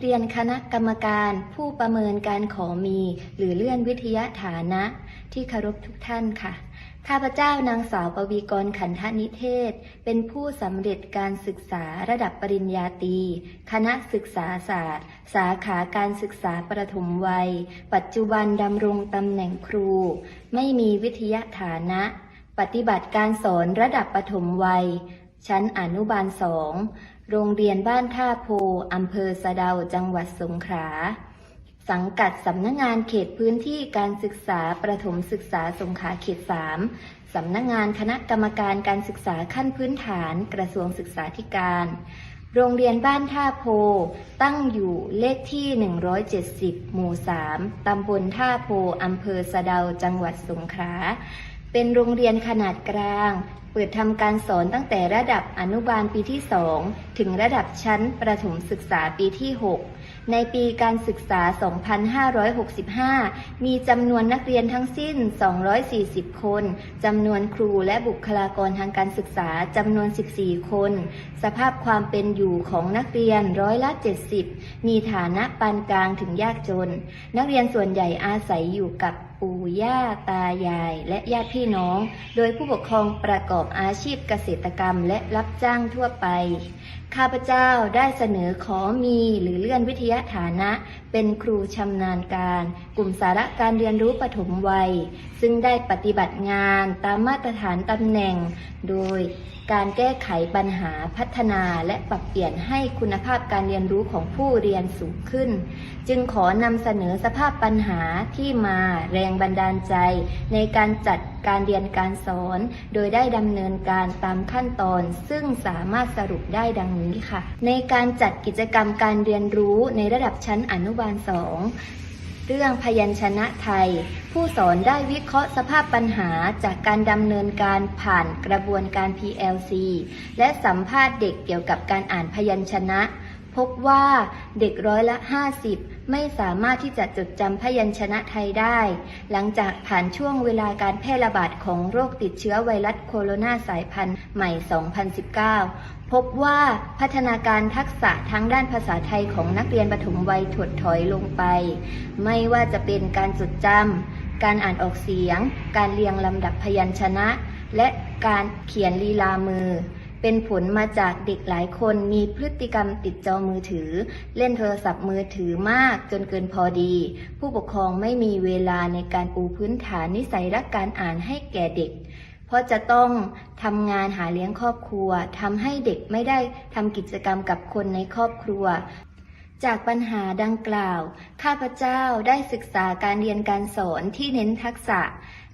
เรียนคณะกรรมการผู้ประเมินการขอมี หรือเลื่อนวิทยาฐานะที่เคารพทุกท่านค่ะ ข้าพเจ้านางสาวปวีกรขันธนิเทศ เป็นผู้สำเร็จการศึกษาระดับปริญญาตรีคณะศึกษาศาสตร์ สาขาการศึกษาประถมวัย ปัจจุบันดำรงตำแหน่งครู ไม่มีวิทยาฐานะ ปฏิบัติการสอนระดับประถมวัย ชั้นอนุบาลสอง โรงเรียนบ้านท่าโพอำเภอสะเดาจังหวัดสงขลา สังกัดสำนักงานเขตพื้นที่การศึกษาประถมศึกษาสงขลาเขต 3 สำนักงานคณะกรรมการการศึกษาขั้นพื้นฐานกระทรวงศึกษาธิการ โรงเรียนบ้านท่าโพ ตั้งอยู่เลขที่ 170 หมู่ 3 ตำบลท่าโพอำเภอสะเดาจังหวัดสงขลา เป็นโรงเรียนขนาดกลาง เปิดทำการสอนตั้งแต่ระดับอนุบาลปีที่ 2 ถึงระดับชั้นประถมศึกษาปีที่ 6 ในปีการศึกษา 2565 มีจำนวนนักเรียนทั้งสิ้น 240 คน จำนวนครูและบุคลากรทางการศึกษาจำนวน 14 คน สภาพความเป็นอยู่ของนักเรียนร้อยละ 70 มีฐานะปานกลางถึงยากจน นักเรียนส่วนใหญ่อาศัยอยู่กับปู่ย่าตายาย และญาติพี่น้อง โดยผู้ปกครองประกอบอาชีพเกษตรกรรมและรับจ้างทั่วไป ข้าพเจ้าได้เสนอขอมีหรือเลื่อนวิทยาฐานะ เป็นครูชำนาญการ กลุ่มสาระการเรียนรู้ปฐมวัย ซึ่งได้ปฏิบัติงานตามมาตรฐานตำแหน่ง โดย การแก้ไขปัญหาพัฒนาและปรับเปลี่ยนให้คุณภาพการเรียนรู้ของผู้เรียนสูงขึ้น จึงขอนำเสนอสภาพปัญหาที่มาแรงบันดาลใจ ในการจัดการเรียนการสอน โดยได้ดำเนินการตามขั้นตอน ซึ่งสามารถสรุปได้ดังนี้ค่ะ ในการจัดกิจกรรมการเรียนรู้ในระดับชั้นอนุบาลสอง เรื่องพยัญชนะไทย ผู้สอนได้วิเคราะห์สภาพปัญหาจากการดำเนินการผ่านกระบวนการ PLC และสัมภาษณ์เด็กเกี่ยวกับการอ่านพยัญชนะ พบว่าเด็กร้อยละ 50 ไม่สามารถที่จะจดจำพยัญชนะไทยได้ หลังจากผ่านช่วงเวลาการแพร่ระบาดของโรคติดเชื้อไวรัสโคโรนาสายพันธุ์ใหม่ 2019 พบว่าพัฒนาการทักษะทั้งด้านภาษาไทยของนักเรียนประถมวัยถดถอยลงไป ไม่ว่าจะเป็นการจดจำ การอ่านออกเสียง การเรียงลำดับพยัญชนะ และการเขียนลีลามือ เป็นผลมาจากเด็กหลายคนมีพฤติกรรมติดจอมือถือ เล่นโทรศัพท์มือถือมากจนเกินพอดี ผู้ปกครองไม่มีเวลาในการปูพื้นฐานนิสัยรักการอ่านให้แก่เด็ก เพราะจะต้องทำงานหาเลี้ยงครอบครัวทำให้เด็กไม่ได้ทำกิจกรรมกับคนในครอบครัวจากปัญหาดังกล่าว ข้าพเจ้าได้ศึกษาการเรียนการสอนที่เน้นทักษะ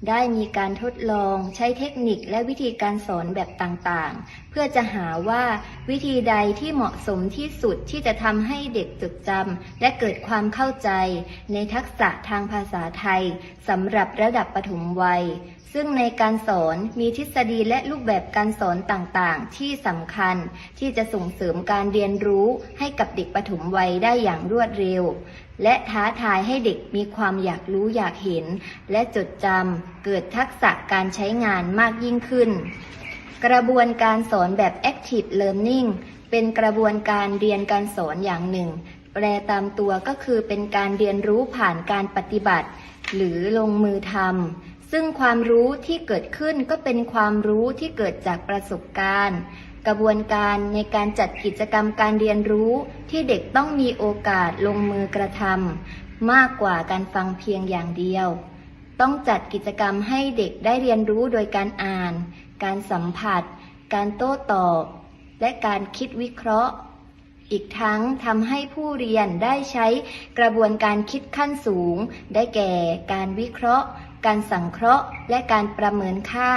ได้มีการทดลองใช้เทคนิคและวิธีการสอนแบบต่างๆ เพื่อจะหาว่าวิธีใดที่เหมาะสมที่สุดที่จะทำให้เด็กจดจำและเกิดความเข้าใจ ในทักษะทางภาษาไทยสำหรับระดับปฐมวัย ซึ่งในการสอนมีทฤษฎีและรูปแบบการสอนต่างๆ ที่สำคัญที่จะส่งเสริมการเรียนรู้ให้กับเด็กปฐมวัยได้อย่างรวดเร็ว และท้าทายให้เด็กมีความอยากรู้อยากเห็น และจดจำเกิดทักษะการใช้งานมากยิ่งขึ้น กระบวนการสอนแบบ Active Learning เป็นกระบวนการเรียนการสอนอย่างหนึ่ง แปลตามตัวก็คือเป็นการเรียนรู้ผ่านการปฏิบัติ หรือลงมือทำ ซึ่งความรู้ที่เกิดขึ้นก็เป็นความรู้ที่เกิดจากประสบการณ์ กระบวนการในการจัดกิจกรรมการเรียนรู้ที่เด็กต้องมีโอกาสลงมือกระทำมากกว่าการฟังเพียงอย่างเดียว ต้องจัดกิจกรรมให้เด็กได้เรียนรู้โดยการอ่าน การสัมผัส การโต้ตอบ และการคิดวิเคราะห์อีกทั้งทำให้ผู้เรียนได้ใช้กระบวนการคิดขั้นสูง ได้แก่การวิเคราะห์ การสังเคราะห์ และการประเมินค่า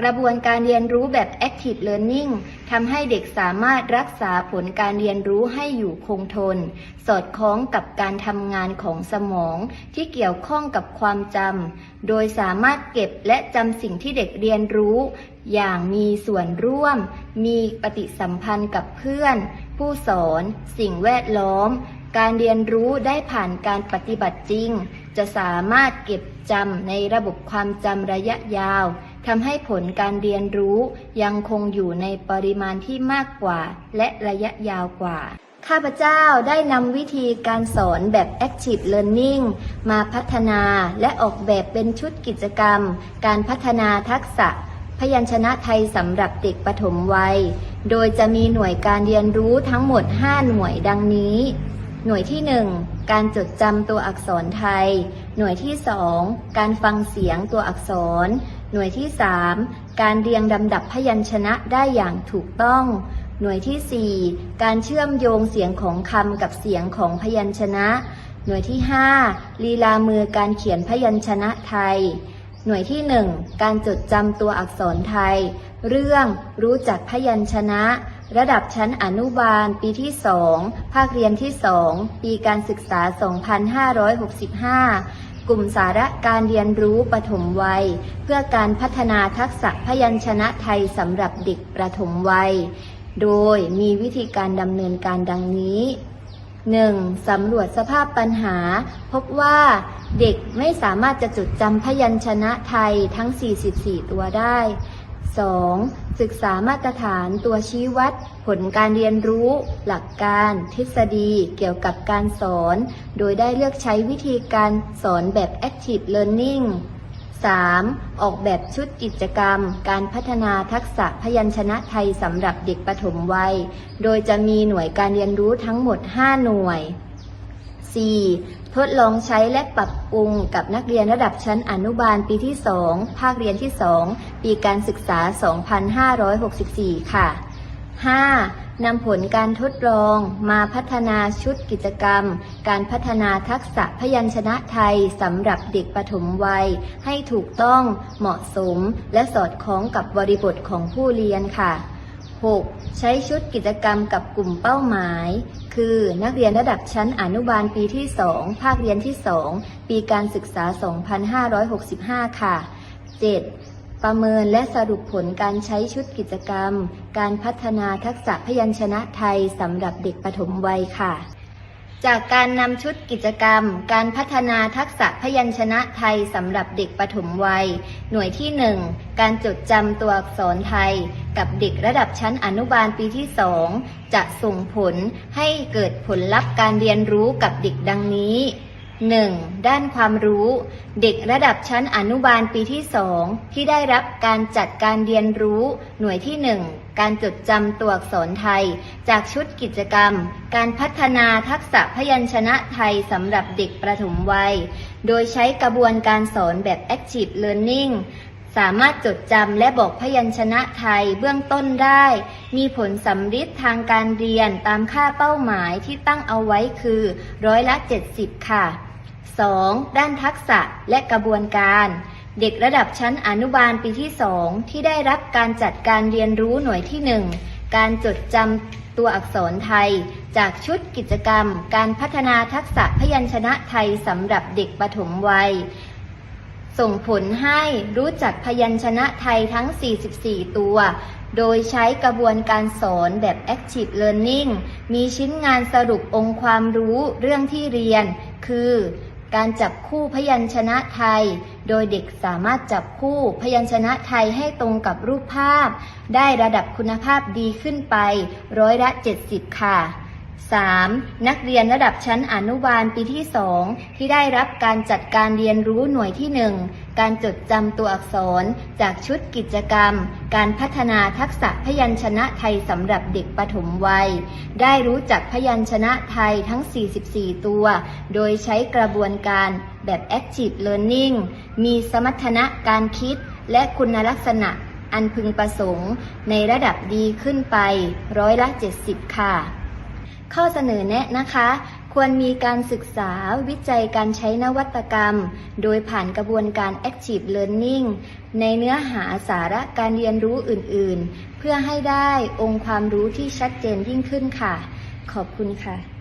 กระบวนการเรียนรู้แบบ Active Learning ทำให้เด็กสามารถรักษาผลการเรียนรู้ให้อยู่คงทน สอดคล้องกับการทำงานของสมองที่เกี่ยวข้องกับความจำ โดยสามารถเก็บและจำสิ่งที่เด็กเรียนรู้ อย่างมีส่วนร่วม มีปฏิสัมพันธ์กับเพื่อน ผู้สอน สิ่งแวดล้อม การเรียนรู้ได้ผ่านการปฏิบัติจริง จะสามารถเก็บจำในระบบความจำระยะยาวทำให้ผลการเรียนรู้ยังคงอยู่ในปริมาณที่มากกว่า และระยะยาวกว่า ข้าพเจ้าได้นำวิธีการสอนแบบ Active Learning มาพัฒนาและออกแบบเป็นชุดกิจกรรม การพัฒนาทักษะ พยัญชนะไทยสำหรับเด็กปฐมวัย โดยจะมีหน่วยการเรียนรู้ทั้งหมด 5 หน่วยดังนี้ หน่วยที่ 1 การจดจำตัวอักษรไทย หน่วยที่ 2 การฟังเสียงตัวอักษร หน่วยที่ 3 การเรียงลำดับพยัญชนะได้อย่างถูกต้อง หน่วยที่ 4 การเชื่อมโยงเสียงของคำกับเสียงของพยัญชนะ หน่วยที่ 5 ลีลามือการเขียนพยัญชนะไทย หน่วยที่ 1 การจดจำตัวอักษรไทย เรื่องรู้จักพยัญชนะ ระดับชั้นอนุบาล ปีที่ 2 ภาคเรียนที่ 2 ปีการศึกษา 2565 กลุ่มสาระการเรียนรู้ปฐมวัย เพื่อการพัฒนาทักษะพยัญชนะไทยสำหรับเด็กประถมวัย โดยมีวิธีการดำเนินการดังนี้ 1. สำรวจสภาพปัญหา พบว่าเด็กไม่สามารถจะจดจำพยัญชนะไทยทั้ง 44 ตัวได้ 2. ศึกษามาตรฐานตัวชี้วัด ผลการเรียนรู้ หลักการ ทฤษฎี เกี่ยวกับการสอน โดยได้เลือกใช้วิธีการสอนแบบ Active Learning 3. ออกแบบชุดกิจกรรม การพัฒนาทักษะพยัญชนะไทยสำหรับเด็กปฐมวัย โดยจะมีหน่วยการเรียนรู้ทั้งหมด 5 หน่วย 4. ทดลองใช้และปรับปรุงกับนักเรียนระดับชั้นอนุบาลปีที่ 2 ภาคเรียนที่ 2 ปีการศึกษา 2564 ค่ะ 5. นำผลการทดลองมาพัฒนาชุดกิจกรรม การพัฒนาทักษะพยัญชนะไทยสำหรับเด็กปฐมวัย ให้ถูกต้องเหมาะสม และสอดคล้องกับบริบทของผู้เรียนค่ะ 6. ใช้ชุดกิจกรรมกับกลุ่มเป้าหมาย คือนักเรียนระดับชั้นอนุบาลปีที่ 2 ภาคเรียนที่ 2 ปีการศึกษา 2565 ค่ะ 7. ประเมินและสรุปผลการใช้ชุดกิจกรรม การพัฒนาทักษะพยัญชนะไทยสำหรับเด็กปฐมวัยค่ะ จากการนำชุดกิจกรรม การพัฒนาทักษะพยัญชนะไทยสำหรับเด็กปฐมวัย หน่วยที่ 1 การจดจำตัวอักษรไทย กับเด็กระดับชั้นอนุบาลปีที่ 2 จะส่งผลให้เกิดผลลัพธ์การเรียนรู้กับเด็กดังนี้ 1. ด้านความรู้ เด็กระดับชั้นอนุบาลปีที่ 2 ที่ได้รับการจัดการเรียนรู้ หน่วยที่ 1 การจดจำตัวอักษรไทย จากชุดกิจกรรม การพัฒนาทักษะพยัญชนะไทยสำหรับเด็กประถมวัย โดยใช้กระบวนการสอนแบบ Active Learning สามารถจดจำและบอกพยัญชนะไทยเบื้องต้นได้ มีผลสำฤทธิ์ทางการเรียนตามค่าเป้าหมายที่ตั้งเอาไว้คือ ร้อยละ 70 ค่ะ 2. ด้านทักษะและกระบวนการ เด็กระดับชั้นอนุบาลปีที่ 2 ที่ได้รับการจัดการเรียนรู้หน่วยที่ 1 การจดจำตัวอักษรไทย จากชุดกิจกรรม การพัฒนาทักษะพยัญชนะไทยสำหรับเด็กปฐมวัย ส่งผลให้รู้จักพยัญชนะไทยทั้ง 44 ตัว โดยใช้กระบวนการสอนแบบ Active Learning มีชิ้นงานสรุปองค์ความรู้เรื่องที่เรียน คือ การจับคู่พยัญชนะไทย โดยเด็กสามารถจับคู่พยัญชนะไทยให้ตรงกับรูปภาพ ได้ระดับคุณภาพดีขึ้นไปร้อยละ 70 ค่ะ 3. นักเรียนระดับชั้นอนุบาลปีที่ 2 ที่ได้รับการจัดการเรียนรู้หน่วยที่ 1 การจดจำตัวอักษร จากชุดกิจกรรม การพัฒนาทักษะพยัญชนะไทยสำหรับเด็กปฐมวัย ได้รู้จักพยัญชนะไทยทั้ง 44 ตัว โดยใช้กระบวนการแบบ Active Learning มีสมรรถนะการคิดและคุณลักษณะอันพึงประสงค์ในระดับดีขึ้นไปร้อยละ 70 ค่ะ ข้อเสนอแนะนะคะ ควรมีการศึกษาวิจัยการใช้นวัตกรรม โดยผ่านกระบวนการ Active Learning ในเนื้อหาสาระการเรียนรู้อื่นๆ เพื่อให้ได้องค์ความรู้ที่ชัดเจนยิ่งขึ้นค่ะ ขอบคุณค่ะ